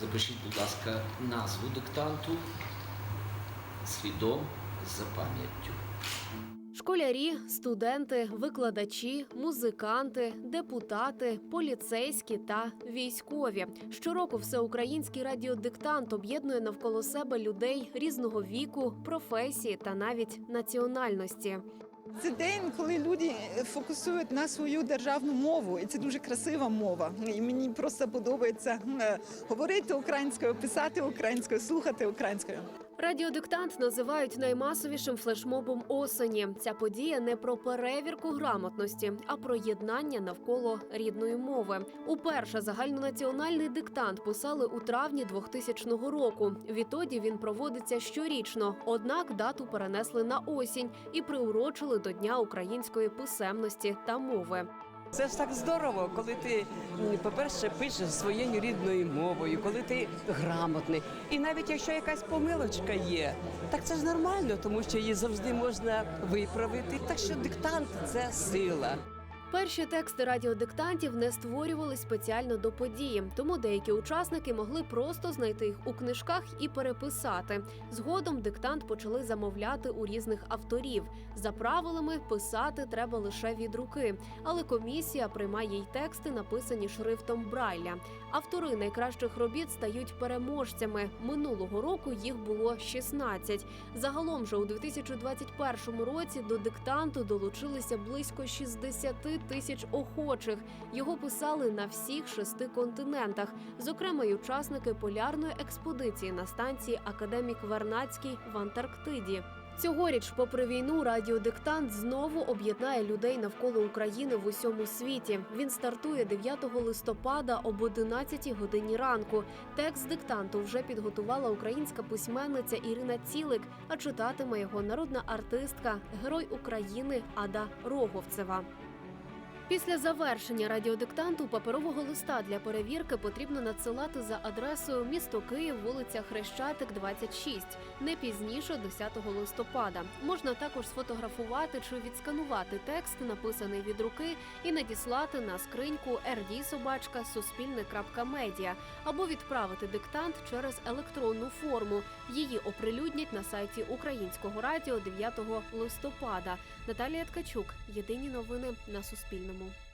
Запишіть, будь ласка, назву диктанту свідом за пам'яттю. Школярі, студенти, викладачі, музиканти, депутати, поліцейські та військові. Щороку всеукраїнський радіодиктант об'єднує навколо себе людей різного віку, професії та навіть національності. Це день, коли люди фокусують на свою державну мову, і це дуже красива мова. І мені просто подобається е, говорити українською, писати українською, слухати українською. Радіодиктант називають наймасовішим флешмобом осені. Ця подія не про перевірку грамотності, а про єднання навколо рідної мови. Уперше загальнонаціональний диктант писали у травні 2000 року. Відтоді він проводиться щорічно. Однак дату перенесли на осінь і приурочили до Дня української писемності та мови. Це ж так здорово, коли ти, по-перше, пишеш своєю рідною мовою, коли ти грамотний. І навіть якщо якась помилочка є, так це ж нормально, тому що її завжди можна виправити. Так що диктант це сила. Перші тексти радіодиктантів не створювались спеціально до події, тому деякі учасники могли просто знайти їх у книжках і переписати. Згодом диктант почали замовляти у різних авторів. За правилами писати треба лише від руки, але комісія приймає й тексти, написані шрифтом Брайля. Автори найкращих робіт стають переможцями. Минулого року їх було 16. Загалом же у 2021 році до диктанту долучилися близько 60 тисяч охочих. Його писали на всіх шести континентах, зокрема й учасники полярної експедиції на станції Академік Вернацький в Антарктиді. Цьогоріч, попри війну, радіодиктант знову об'єднає людей навколо України в усьому світі. Він стартує 9 листопада об 11 годині ранку. Текст диктанту вже підготувала українська письменниця Ірина Цілик, а читатиме його народна артистка, герой України Ада Роговцева. Після завершення радіодиктанту паперового листа для перевірки потрібно надсилати за адресою місто Київ, вулиця Хрещатик, 26, не пізніше 10 листопада. Можна також сфотографувати чи відсканувати текст, написаний від руки, і надіслати на скриньку rd суспільне.медіа або відправити диктант через електронну форму. Її оприлюднять на сайті Українського радіо 9 листопада. Наталія Ткачук. Єдині новини на Суспільному. amo.